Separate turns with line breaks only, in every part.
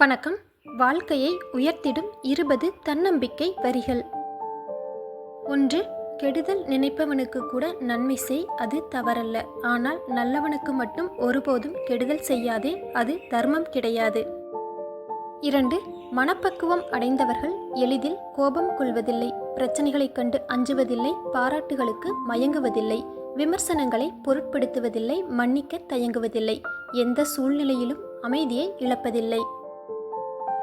வணக்கம். வாழ்க்கையை உயர்த்திடும் இருபது தன்னம்பிக்கை வரிகள். ஒன்று கெடுதல் நினைப்பவனுக்கு கூட நன்மை செய் அது தவறல்ல. ஆனால் நல்லவனுக்கு மட்டும் ஒருபோதும் கெடுதல் செய்யாதே அது தர்மம் கிடையாது. இரண்டு மனப்பக்குவம் அடைந்தவர்கள் எளிதில் கோபம் கொள்வதில்லை. பிரச்சனைகளைக் கண்டு அஞ்சுவதில்லை பாராட்டுகளுக்கு மயங்குவதில்லை. விமர்சனங்களை பொருட்படுத்துவதில்லை மன்னிக்க தயங்குவதில்லை. எந்த சூழ்நிலையிலும் அமைதியை இழப்பதில்லை.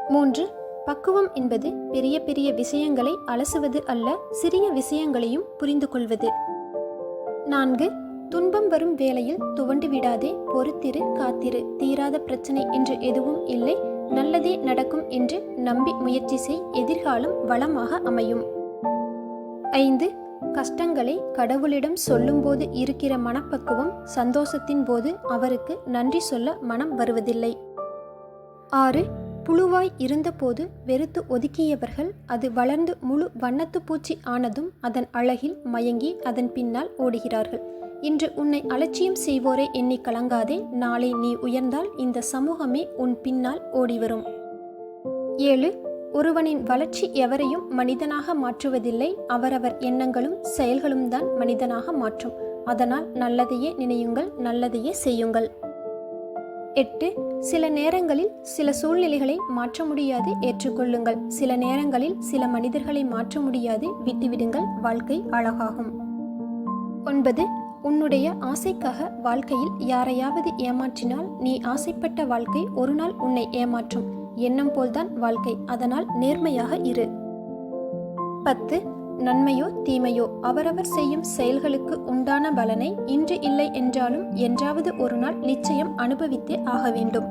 மூன்று பக்குவம் என்பது பெரிய பெரிய விஷயங்களை அலசுவது அல்ல சிறிய விஷயங்களையும் புரிந்து கொள்வது. நான்கு துன்பம் வரும் வேளையில் துவண்டு விடாதே பொறுத்திரு காத்திரு தீராத பிரச்சனை என்று எதுவும் இல்லை நல்லதே நடக்கும் என்று நம்பி முயற்சி செய் எதிர்காலம் வளமாக அமையும். ஐந்து கஷ்டங்களை கடவுளிடம் சொல்லும்போது இருக்கிற மனப்பக்குவம் சந்தோஷத்தின் போது அவருக்கு நன்றி சொல்ல மனம் வருவதில்லை. ஆறு புழுவாய் இருந்தபோது வெறுத்து ஒதுக்கியவர்கள் அது வளர்ந்து முழு வண்ணத்து பூச்சி ஆனதும் அதன் அழகில் மயங்கி அதன் பின்னால் ஓடுகிறார்கள். இன்று உன்னை அலட்சியம் செய்வோரை எண்ணி கலங்காதே நாளை நீ உயர்ந்தால் இந்த சமூகமே உன் பின்னால் ஓடிவரும். ஏழு ஒருவனின் வளர்ச்சி எவரையும் மனிதனாக மாற்றுவதில்லை அவரவர் எண்ணங்களும் செயல்களும் தான் மனிதனாக மாற்றும். அதனால் நல்லதையே நினையுங்கள் நல்லதையே செய்யுங்கள். எட்டு சில நேரங்களில் சில சூழ்நிலைகளை மாற்ற முடியாது ஏற்றுக்கொள்ளுங்கள். சில நேரங்களில் சில மனிதர்களை மாற்ற முடியாது விட்டுவிடுங்கள். வாழ்க்கை அழகாகும். ஒன்பது உன்னுடைய ஆசைக்காக வாழ்க்கையில் யாரையாவது ஏமாற்றினால் நீ ஆசைப்பட்ட வாழ்க்கை ஒரு நாள் உன்னை ஏமாற்றும். எண்ணம் போல்தான் வாழ்க்கை. அதனால் நேர்மையாக இரு. பத்து நன்மையோ தீமையோ அவரவர் செய்யும் செயல்களுக்கு உண்டான பலனை இன்று இல்லை என்றாலும் என்றாவது ஒரு நாள் நிச்சயம் அனுபவித்தே ஆக வேண்டும்.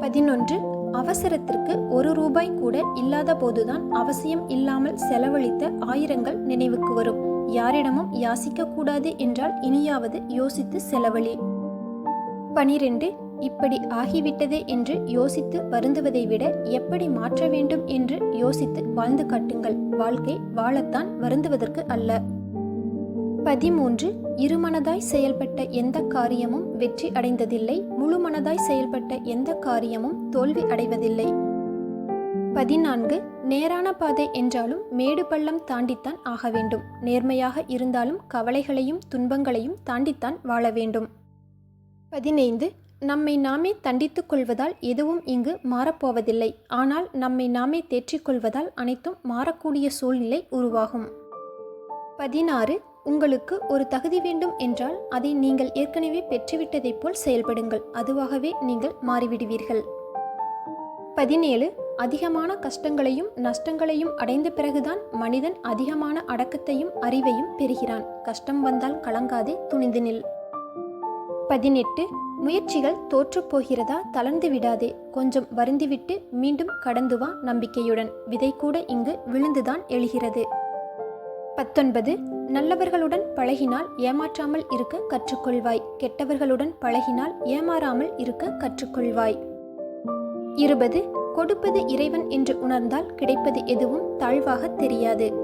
பதினொன்று. அவசரத்திற்கு ஒரு ரூபாய் கூட இல்லாத போதுதான் அவசியம் இல்லாமல் செலவழித்த ஆயிரங்கள் நினைவுக்கு வரும். யாரிடமும் யாசிக்க கூடாது என்றால் இனியாவது யோசித்து செலவழி. பனிரெண்டு. இப்படி ஆகிவிட்டதே என்று யோசித்து வருந்துவதை விட எப்படி மாற்ற வேண்டும் என்று யோசித்து வாழ்ந்து காட்டுங்கள். வாழ்க்கை வாழத்தான் வருந்துவதற்கு அல்ல. பதிமூன்று. இருமனதாய் செயல்பட்ட எந்த காரியமும் வெற்றி அடைந்ததில்லை. முழுமனதாய் செயல்பட்ட எந்த காரியமும் தோல்வி அடைவதில்லை. பதினான்கு. நேரான பாதை என்றாலும் மேடு பள்ளம் தாண்டித்தான் ஆக வேண்டும். நேர்மையாக இருந்தாலும் கவலைகளையும் துன்பங்களையும் தாண்டித்தான் வாழ வேண்டும். பதினைந்து. நம்மை நாமே தண்டித்துக் கொள்வதால் எதுவும் இங்கு மாறப்போவதில்லை. ஆனால் நம்மை நாமே தேற்றிக் கொள்வதால் அனைத்தும் மாறக்கூடிய சூழ்நிலை உருவாகும். பதினாறு. உங்களுக்கு ஒரு தகுதி வேண்டும் என்றால் அதை நீங்கள் ஏற்கனவே பெற்றுவிட்டதைப் போல் செயல்படுங்கள். அதுவாகவே நீங்கள் மாறிவிடுவீர்கள். பதினேழு. அதிகமான கஷ்டங்களையும் நஷ்டங்களையும் அடைந்த பிறகுதான் மனிதன் அதிகமான அடக்கத்தையும் அறிவையும் பெறுகிறான். கஷ்டம் வந்தால் கலங்காதே துணிந்து நில். பதினெட்டு. முயற்சிகள் தோற்றுப் போகிறதா தளர்ந்து விடாதே. கொஞ்சம் வருந்திவிட்டு மீண்டும் கடந்து வா நம்பிக்கையுடன். விதை கூட இங்கு விழுந்துதான் எழுகிறது. பத்தொன்பது. நல்லவர்களுடன் பழகினால் ஏமாற்றாமல் இருக்க கற்றுக்கொள்வாய். கெட்டவர்களுடன் பழகினால் ஏமாறாமல் இருக்க கற்றுக்கொள்வாய். இருபது. கொடுப்பது இறைவன் என்று உணர்ந்தால் கிடைப்பது எதுவும் தாழ்வாக தெரியாது.